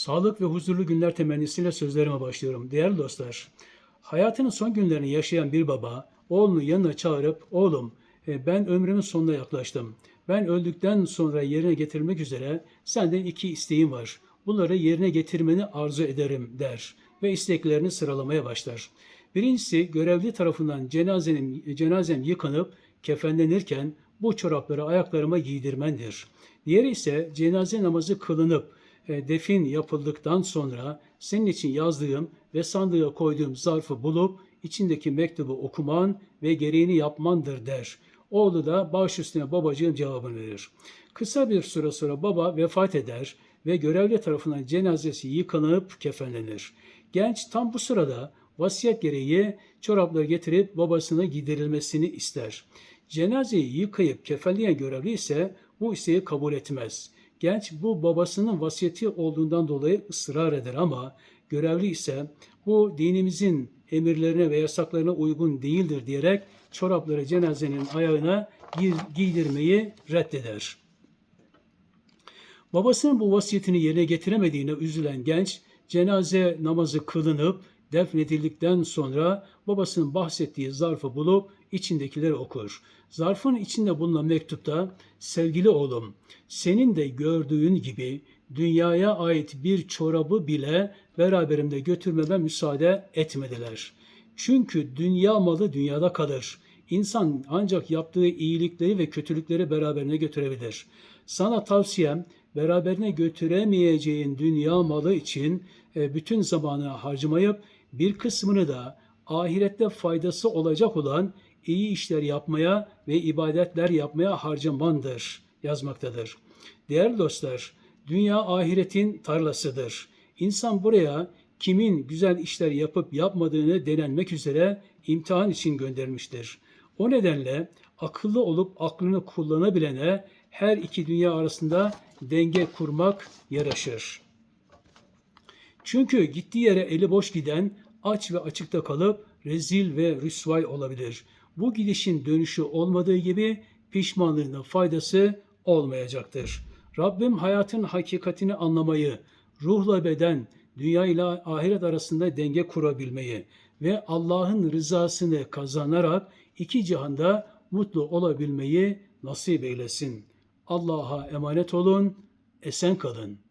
Sağlık ve huzurlu günler temennisiyle sözlerime başlıyorum. Değerli dostlar, hayatının son günlerini yaşayan bir baba oğlunu yanına çağırıp oğlum e, ben ömrümün sonuna yaklaştım. Ben öldükten sonra yerine getirmek üzere senden iki isteğim var. Bunları yerine getirmeni arzu ederim der ve isteklerini sıralamaya başlar. Birincisi görevli tarafından cenazenin, cenazem yıkanıp kefenlenirken bu çorapları ayaklarıma giydirmendir. Diğeri ise cenaze namazı kılınıp defin yapıldıktan sonra senin için yazdığım ve sandığa koyduğum zarfı bulup içindeki mektubu okuman ve gereğini yapmandır der. Oğlu da baş üstüne babacığım cevabını verir. Kısa bir süre sonra baba vefat eder ve görevli tarafından cenazesi yıkanıp kefenlenir. Genç tam bu sırada vasiyet gereği çorapları getirip babasına giydirilmesini ister. Cenazeyi yıkayıp kefenleyen görevli ise bu isteği kabul etmez. Genç bu babasının vasiyeti olduğundan dolayı ısrar eder ama görevli ise bu dinimizin emirlerine ve yasaklarına uygun değildir diyerek çorapları cenazenin ayağına giydirmeyi reddeder. Babasının bu vasiyetini yerine getiremediğine üzülen genç cenaze namazı kılınıp defnedildikten sonra babasının bahsettiği zarfı bulup içindekileri okur. Zarfın içinde bulunan mektupta sevgili oğlum senin de gördüğün gibi dünyaya ait bir çorabı bile beraberimde götürmeme müsaade etmediler. Çünkü dünya malı dünyada kalır. İnsan ancak yaptığı iyilikleri ve kötülükleri beraberine götürebilir. Sana tavsiyem beraberine götüremeyeceğin dünya malı için e, bütün zamanı harcamayıp bir kısmını da ahirette faydası olacak olan iyi işler yapmaya ve ibadetler yapmaya harcamandır yazmaktadır. Değerli dostlar, dünya ahiretin tarlasıdır. İnsan buraya kimin güzel işler yapıp yapmadığını denenmek üzere imtihan için göndermiştir. O nedenle akıllı olup aklını kullanabilene her iki dünya arasında denge kurmak yaraşır. Çünkü gittiği yere eli boş giden aç ve açıkta kalıp rezil ve rüsvay olabilir. Bu gidişin dönüşü olmadığı gibi pişmanlığının faydası olmayacaktır. Rabbim hayatın hakikatini anlamayı, ruhla beden, dünya ile ahiret arasında denge kurabilmeyi ve Allah'ın rızasını kazanarak iki cihanda mutlu olabilmeyi nasip eylesin. Allah'a emanet olun, esen kalın.